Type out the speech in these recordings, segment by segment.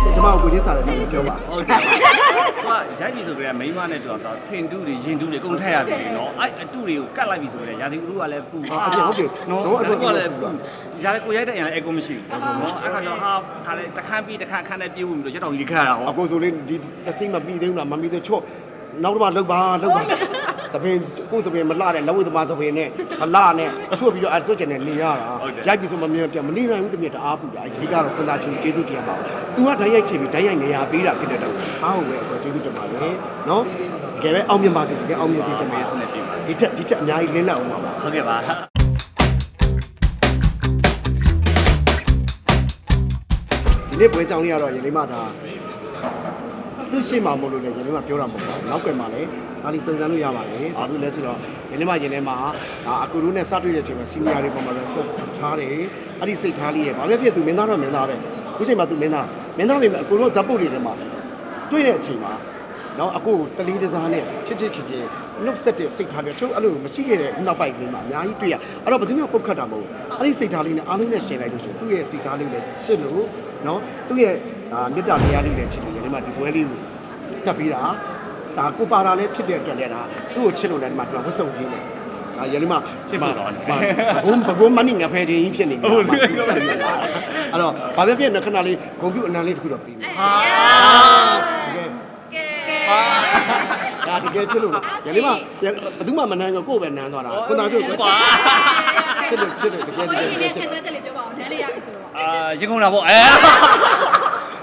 ကျွန်မကိုကိုချင်းစားတယ်ကျွန်တော်ပြောပါဟုတ်တယ်သူကရိုက်ပြီဆိုကြတဲ့မိန်းမနဲ့တော့တော့ထင်တူးတွေရင်တူးတွေအကုန်ထက်ရပြီနော်အဲ့အတူတွေကိုကတ်လိုက်ပြီဆိုကြတဲ့ရာသီဥတုကလည်းပူဟုတ်တယ်ဟုတ်တယ်နော်နော်အဲ့အဲ့ကတော့လည်းပူရာကိုရိုက်တဲ့ရင်လည်းအကုန်မရှိဘူးနော်အဲ့ခါကျတော့ဟာခါလေတခန်းပြီးတခန်းခန်းနဲ့ပြေးဝင်ပြီးတော့ရက်တော်ကြီးခါရအောင်အကိုဆိုလေးဒီအစိမ့်မပြီးသေးဘူးလားမပြီးသေးချော့နောက်တော့မှလှုပ်ပါလှုပ်ပါ သပင်ကိုယ်သပင်မလှတဲ့လက်ဝဲသမားသပင်နဲ့မလှနဲ့ချွတ်ပြီးတော့အဲ့စွတ်ကျင်နေနေရတာရိုက်ပြီးဆိုမမြင်ပြမနေနိုင်ဘူးတမင်တအားပူတာအဲ့ဒီကတော့ခွန်သားချင်းကျေးဇူးတရားပါသူကဓာတ်ရိုက်ချပြီးဓာတ်ရိုက်နေရပေးတာဖြစ်တဲ့တော့အားဟုတ်ပဲအကိုကျေးဇူးတင်ပါတယ်နော်တကယ်ပဲအောင်မြင်ပါစေတကယ်အောင်မြင်စေချင်ပါဒီထက်ဒီထက်အများကြီးလင်းလက်အောင်ပါပါဟုတ်ကဲ့ပါဒီနေ့ပွဲကြောင်းလေးကတော့ရင်းလေးမဒါ သူ့ရှေ့မှာမဟုတ်လို့လေရင်းလေးမပြောတာမဟုတ်ပါဘူးနောက်ကွယ်မှာလည်းဒါလီစုံစမ်းလို့ရပါတယ်ဘာလို့လဲဆိုတော့ရင်းလေးမရင်းလေးမှာဒါအကူတို့နဲ့စတွေ့တဲ့အချိန်မှာစီနီယာတွေပေါ်မှာ respect ထားတယ်အဲ့ဒီစိတ်ထားလေးရဲ့ဘာပဲဖြစ်သူမင်းသားတော့မင်းသားပဲအခုချိန်မှာသူမင်းသားမင်းသားပဲအကူတို့ဇက်ပုတ်တွေထဲမှာတွေ့တဲ့အချိန်မှာနော်အကူတလီတစားနဲ့ချစ်ချစ်ခင်ခင်နှုတ်ဆက်တဲ့စိတ်ထားတွေချုပ်အဲ့လိုမရှိခဲ့တဲ့နောက်ပိုက်ကလေးမှာအများကြီးတွေ့ရအဲ့တော့ဘယ်သူမှပုတ်ခတ်တာမဟုတ်ဘူးအဲ့ဒီစိတ်ထားလေးနဲ့အားလုံးနဲ့ရှင်းလိုက်လို့ရှိရင်သူ့ရဲ့စိတ်ထားလေးနဲ့ရှင်းလို့နော်သူ့ရဲ့ အာမေတ္တာတရားလေးနဲ့ချစ်လို့ရင်းမှာဒီပွဲလေးကိုတက်ပြီးတာဒါကိုပါတာလည်းဖြစ်တဲ့အတွက်လည်းဒါသူ့ကိုချစ်လို့လည်းဒီမှာသူကဝတ်စုံကြီးနေဒါရင်းမှာဘုံဘုံမနိငါဖဲချင်းကြီးဖြစ်နေပြီအဲ့တော့ဘာပဲဖြစ်နေခဏလေးဂုံပြုတ်အနံလေးတစ်ခုတော့ပြီးပြီဟာကဲဒါတကယ်ချစ်လို့ရလေးမဘယ်သူမှမနမ်းကိုကိုယ်ပဲနမ်းသွားတာခွန်သားတို့ကိုချစ်လို့ချစ်လို့တကယ်တကယ်တကယ်ချစ်ဆက်ဆက်လေးပြောပါအောင်ဒဲလေးရပြီဆိုတော့အာရင်ကုန်တာပေါ့အဲ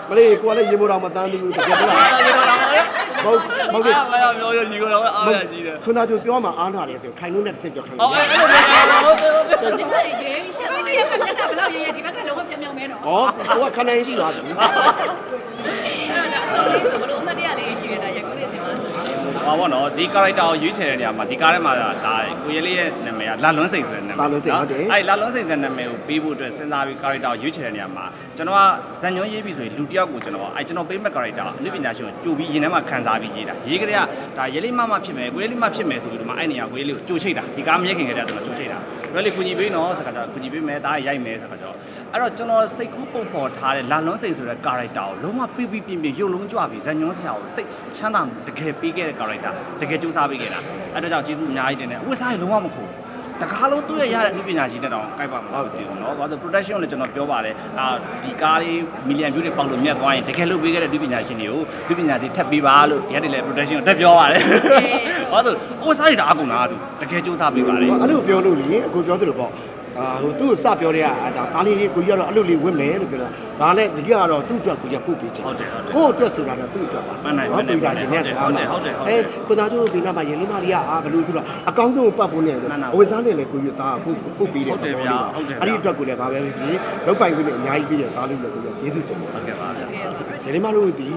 မလေးကိုကလည်းရေမိုးတော်မတန်းဘူးတကယ်ပြောတာမဟုတ်မဟုတ်အားမရပြောရညီကုန်တော့အားရကြီးတယ်ခွန်သားတို့ပြောမှအားနာတယ်ဆိုခိုင်လို့နဲ့တစ်စက်ပြောခိုင်းလို့အော်အဲ့လိုမျိုးဟုတ်တယ်ဟုတ်တယ်ဒီကရေးရှက်လို့ရခက်တာဘလောက်ရေးရေးဒီဘက်ကလုံးဝပြောင်ပြောင်မဲနော်ဩကိုကခဏရင်ရှိသွားပြီအဲ့ဒါဘလို့အမတရားလေးရှိနေတာရက်ကိုလေးစင်ပါဆို ဟောပေါ့နော်ဒီ character ကိုရွေးချယ်တဲ့နေရာမှာဒီကားထဲမှာဒါကိုရဲလေးရဲ့နာမည်ကလာလွန်းစိန်ဆိုတဲ့နာမည်အဲ့လာလွန်းစိန်ဆိုတဲ့နာမည်ကိုပေးဖို့အတွက်စဉ်းစားပြီး character ကိုရွေးချယ်တဲ့နေရာမှာကျွန်တော်ကဇန်ညွန်းရေးပြီးဆိုရင်လူတစ်ယောက်ကိုကျွန်တော်အဲ့ကျွန်တော်ပေးမဲ့ character အနုပညာရှင်ကိုကြိုပြီးရင်ထဲမှာခံစားပြီးရေးတာရေးကြတဲ့ကဒါရဲလေးမမဖြစ်မယ်ကိုရဲလေးမဖြစ်မယ်ဆိုပြီးတော့မှအဲ့နေရာကိုရဲလေးကိုကြိုချိတ်တာဒီကားမရက်ခင်ကြတဲ့ကျွန်တော်ကြိုချိတ်တာရဲလေးကုညီပေးနော်ဆိုတော့ကုညီပေးမယ်ဒါရိုက်မယ်ဆိုတော့ အဲ့တော့ကျွန်တော်စိတ်ကူးပုံဖော်ထားတဲ့လာလွန်းစိန်ဆိုတဲ့ character ကိုလုံးဝပြပြပြပြရုပ်လုံးကြွပြီးဇန်ညွန်းဆရာကိုစိတ်ချမ်းသာမှုတကယ်ပေးခဲ့တဲ့ character တကယ်စူးစမ်းပေးခဲ့တာအဲ့တော့ကြောင့်ကျေးဇူးအများကြီးတင်တယ်အဝတ်စားရင်လုံးဝမခုတကားလုံးသူ့ရဲ့ရတဲ့အနုပညာကြီးနဲ့တောင်ကိုက်ပါမှာဟုတ်တယ်နော်ဘာလို့ production ကိုလည်းကျွန်တော်ပြောပါတယ်အာဒီကားလေးမီလီယံ view တွေပေါက်လို့မြတ်သွားရင်တကယ်လုပ်ပေးခဲ့တဲ့ဒီပညာရှင်တွေကိုဒီပညာရှင်ထပ်ပေးပါလို့ရက်တယ်လေ production ကိုတက်ပြောပါတယ်ဘာလို့အဝတ်စားရတာအကုန်လားသူတကယ်စူးစမ်းပေးပါတယ်အဲ့လိုပြောလို့လေအကိုပြောသလိုပေါ့ အာဟိုသူ့ကိုစပြောတဲ့အာဒါဒါလေးလေးကိုကြီးကတော့အဲ့လိုလေးဝင့်မယ်လို့ပြောတာဒါလည်းဒီကကတော့သူ့အတွက်ကိုကြီးပုတ်ပေးချင်ဟုတ်တယ်ဟုတ်တယ်ကိုယ့်အတွက်ဆိုတာတော့သူ့အတွက်ပါမှန်တယ်မှန်တယ်ပေးတာခြင်းနဲ့စကားဟုတ်တမှာယ်ဟုတ်တယ်ဟုတ်တယ်အဲကိုသားကျိုးဘေးနားမှာရင်လေးမလေးကအာဘယ်လိုဆိုတော့အကောင်းဆုံးပတ်ဖို့နေတယ်မှန်ပါအဝိစားနေလေကိုကြီးသားပုတ်ပုတ်ပေးတယ်ဟုတ်တယ်ဗျာဟုတ်တယ်ဗျာအဲ့ဒီအတွက်ကိုလည်းဗာပဲဖြစ်ဖြစ်လောက်ပိုင်ခွင့်နဲ့အများကြီးပြီးတယ်သားလေးလည်းကိုကြီးကျေးဇူးတင်တယ်ဟုတ်ကဲ့ပါဗျာဒီနေ့မှလို့ဒီ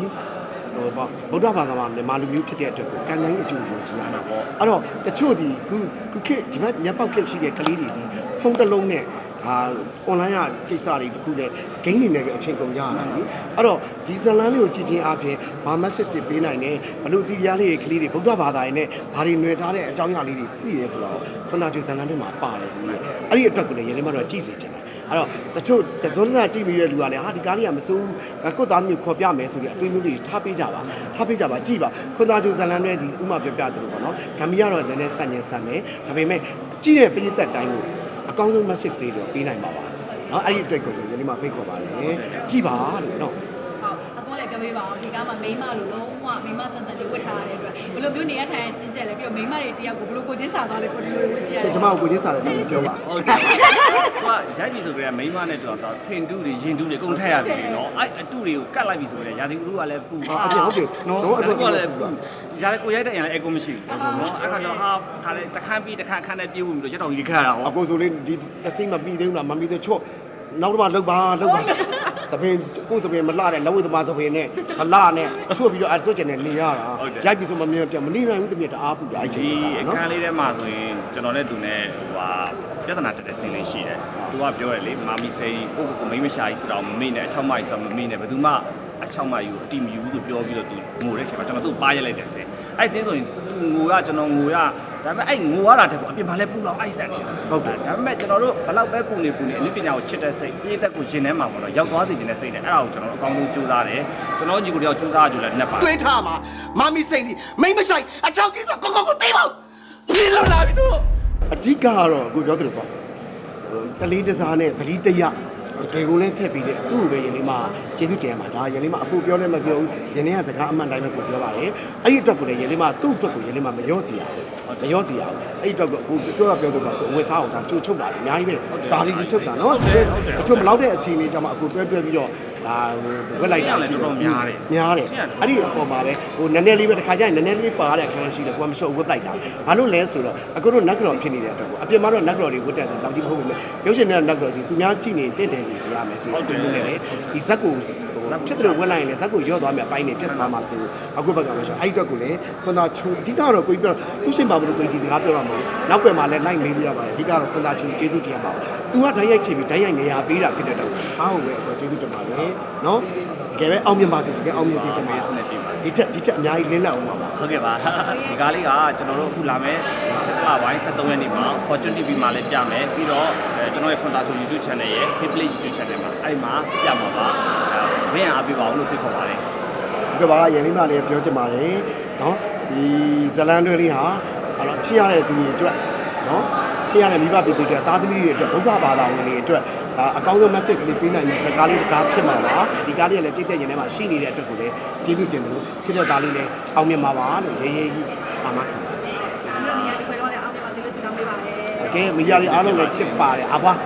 ဟိုပေါ့ဗုဒ္ဓဘာသာမှာမြန်မာလူမျိုးဖြစ်တဲ့အတွက်ကိုကံကံကြီးအကျိုးကိုကြည်ရတာပေါ့အဲ့တော့တချို့ဒီခုခုခေတ်ဒီဘက်မျက်ပေါက်ခေတ်ရှိတဲ့ကလေးတွေဒီ ဖုန်းတစ်လုံးနဲ့အာ online ကကိစ္စတွေတခုနဲ့ game တွေနဲ့ပဲအချိန်ကုန်ကြရတာလေအဲ့တော့ဒီဇလန်းလေးကိုကြည့်ချင်းအပြင်ဘာ message တွေပေးနိုင်တယ်ဘလို့ဒီပြားလေးတွေကလေးတွေဗုဒ္ဓဘာသာရေးနဲ့ဘာတွေຫນွယ်ထားတဲ့အကြောင်းအရာလေးတွေသိရဲဆိုတော့ခုနကဇလန်းတွေမှာပါတယ်သူကြီးအဲ့ဒီအတွက်ကိုလည်းရေလေးမတော့ကြည့်စေချင်တယ် အဲ့တော့တချို့တချို့စားကြည့်ပြီးတဲ့လူကလည်းဟာဒီကားလေးကမစိုးဘူးကိုယ့်သားမျိုးခေါ်ပြမယ်ဆိုပြီးအတွေးမျိုးတွေထားပေးကြပါထားပေးကြပါကြည့်ပါခွန်သားကျိုးဇလန်တွေဒီဥမာပြောပြသလိုပေါ့နော်ဂမ်ဘီယာတော့နည်းနည်းစัญญင်ဆန်မယ်ဒါပေမဲ့ကြည့်တဲ့ပရိသတ်တိုင်းကို အကောင်းဆုံး message လေးတွေပေးနိုင်ပါပါနော်အဲ့ဒီအတွက်ကိုလည်းဒီမှာဖိတ်ခေါ်ပါတယ်ကြည့်ပါလို့နော်ဟုတ်အကော လည်းကမေးပါအောင်ဒီကားမှာမိန်းမလို့လုံးဝမိန်းမဆန်ဆန်လေးဝတ်ထားရတဲ့အတွက်ဘယ်လိုမျိုးနေရထိုင်ကျင့်ကြက်လဲပြီးတော့မိန်းမတွေတယောက်ကိုဘယ်လိုကိုချင်းစာသွားလဲကိုဒီလိုဝတ်ကြည့်ရဆတင်ယ်ကျွန်မကိုကိုချင်းစားတယ်ကျွန်တော်ပြောပါဟုတ်တယ်သူကရိုက်ပြီဆိုကြတဲ့မိန်းမနဲ့တော့တော့ထင်တူးတွေရင်တူးတွေအကုန်ထက်ရပြီနော်အဲ့အတူတွေကိုကတ်လိုက်ပြီဆိုကြတဲ့ရာသီဥတုကလည်းပူဟုတ်တယ်ဟုတ်တယ်နော်နော်အဲ့အဲ့တော့တော့လည်းပူရာကိုရိုက်တဲ့ရင်လည်းအကုန်မရှိဘူးနော်အဲ့ခါကျတော့ဟာခါလေတခန်းပြီးတခန်းခန်းနဲ့ပြေးဝင်ပြီးတော့ရက်တော်ကြီးခါရအောင် အကိုဆိုလေးဒီအစိမ့်မပြီးသေးဘူးလားမပြီးသေးချော့နောက်တော့မှလှုပ်ပါလှုပ်ပါ သပင်ကိုယ်သပင်မလှတဲ့လက်ဝဲသမားသပင်နဲ့မလှနဲ့ချွတ်ပြီးတော့အဲ့စွတ်ကျင်နေနေရတာရိုက်ပြီးဆိုမမြင်ပြမနေနိုင်ဘူးတမင်တအားပူတာအဲ့ဒီချိန်ကအခနော်န်းလေးထဲမှာဆိုရင်ကျွန်တော်နဲ့သူနဲ့ဟိုဟာပြဿနာတက်တဲ့ဆင်းလေးရှိတယ်သူကပြောရလေမာမီစိန်ကိုကိုကိုမိမရှာကြီးဆိုတော့မမေ့နဲ့အချောက်မကြီးဆိုတော့မမေ့နဲ့ဘယ်သူမှအချောက်မကြီးကိုအတိမယူဆိုပြောပြီးတော့သူငိုတဲ့ချိန်မှာကျွန်တော်သူ့ပါရက်လိုက်တဲ့ဆင်းအဲ့ဆင်းဆိုရင်သူငိုရကျွန်တော်ငိုရ ဒါပေမဲ့အဲ့ငိုရတာတကူအပြင်မှာလည်းပူလောင်အိုက်ဆန်နေတာဟုတ်တယ်ဒါပေမဲ့ကျွန်တော်တို့ဘလောက်ပဲပူနေပူနေအနည်းပညာကိုချစ်တဲ့စိတ်ပြည်သက်ကိုရင်ထဲမှာပေါ့နော်ရောက်သွားစေခြင်းတဲ့စိတ်နဲ့အဲ့ဒါကိုကျွန်တော်တို့အကောင်းဆုံးကြိုးစားတယ်ကျွန်တော်ညီကိုတယောက်ကြိုးစားကြလို့လည်းနှက်ပါတွေးထားမှာမမီစိတ်ဒီမိမ့်မဆိုင်အချောက်ကြီးဆိုကိုကိုကိုသိပါဦးဒီလောက်လာပြီတော့အဓိကကတော့အခုပြောသလိုပေါ့ဟိုတလေးတစားနဲ့တလီတရတကယ်ကိုလည်းထက်ပြီးတဲ့သူ့ကိုပဲယနေ့မှ ကျေးဇူးတင်ရမှာဒါယနေ့မှအပူပြောလည်းမပြောဘူးယနေ့ကစကားအမှန်တိုင်းပဲကိုပြောပါတယ်အဲ့ဒီအတွက်ကိုလည်းယနေ့မှသူ့အတွက်ကိုယနေ့မှမရောစီရဘူးမရောစီရဘူးအဲ့ဒီအတွက်ကိုအခုပြောရပြောတော့ကိုဝယ်စားအောင်ဒါကြိုချုပ်တာအများကြီးပဲဇာတိချုပ်တာနော်အချို့မလောက်တဲ့အချိန်လေးကျမှအခုတွဲတွဲပြီးတော့ဒါဟိုဝက်လိုက်တာရှိတယ်များတယ်အဲ့ဒီအပေါ်မှာပဲဟိုနည်းနည်းလေးပဲတစ်ခါကျရင်နည်းနည်းလေးပါရတဲ့အခန်းရှိတယ်ကိုကမလျှော့ဝက်လိုက်တာဘာလို့လဲဆိုတော့အခုတို့နက်ကြော်ဖြစ်နေတဲ့အတွက်ကိုအပြင်မှာတော့နက်ကြော်တွေဝတ်တဲ့တဲ့လောက်ကြီးမဟုတ်ဘူးလေရုပ်ရှင်နဲ့နက်ကြော်ဒီသူများကြည့်နေတင့်တယ်နေစီရမယ်ဆိုတော့ဒီလိုနဲ့လေဒီဇက်ကိုဟိုဖြစ်တယ်လို့ဝက်လိုက်ရင်လည်းဇက်ကိုရော့သွားမယ်အပိုင်းနေပြတ်သွားမှာဆိုအခုဘက်ကမှဆိုအဲ့ဒီအတွက်ကိုလည်းခွန်သာချုံအဓိကတော့ကိုကြီးပြောသူရှင်ပါမလို့ကိုကြီးဒီစကားပြောရမှာနောက်ွယ်မှာလည်းလိုက်မေးလို့ရပါတယ်အဓိကတော့ခွန်သာချုံကျေးဇူးတင်ရပါဘူးသူကဓာတ်ရိုက်ချိန်ပြီးဓာတ်ရိုက်နေရာပေးတာဖြစ်တဲ့တော့အားဟုတ်ပဲအခုကျေးဇူးတင်ပါတယ်နော်တကယ်ပဲအောင်မြင်ပါစေတကယ်အောင်မြင်စေချင်ပါစနေပြီပါဒီထက်ဒီထက်အများကြီးလင်းလက်အောင်ပါပါဟုတ်ကဲ့ပါဒီကားလေးကကျွန်တော်တို့အခုလာမယ် 17လပိုင်း23ရက်နေ့မှာ Fortune TV မှာလည်းပြမယ်ပြီးတော့အဲကျွန်တော်ရဲ့ခွန်တာဆို YouTube channel ရဲ့ Hitplay YouTube channel မှာအဲ့မှာပြမှာပါအဲဝင်းအားပေးပါဦးလို့ဖိတ်ခေါ်ပါတယ်ဒီကဘာရန်လေးမလေးပြောချင်ပါတယ်နော်ဒီဇလန်တွေလေးဟာအဲ့တော့ချစ်ရတဲ့သူတွေအတွက်နော်ချစ်ရတဲ့မိဘပြည်သူတွေအတွက်သားသမီးတွေအတွက်ဘုရားဘာသာဝင်တွေအတွက်ဒါအကောင်းဆုံး message လေးပေးနိုင်တဲ့စကားလေးတစ်ကားဖြစ်မှာပါဒီကားလေးကလည်းပြည့်တဲ့ရင်ထဲမှာရှိနေတဲ့အတွက်ကိုလည်းကျေးဇူးတင်တယ်လို့ချစ်တဲ့သားလေးလည်းအောင်မြင်ပါပါလို့ရေးရေးကြီးပါမခံပါတယ် ဒီလိုနေရာဒီခွဲ ကဲမရလေးအားလုံးလည်းချစ်ပါတယ်အဘွား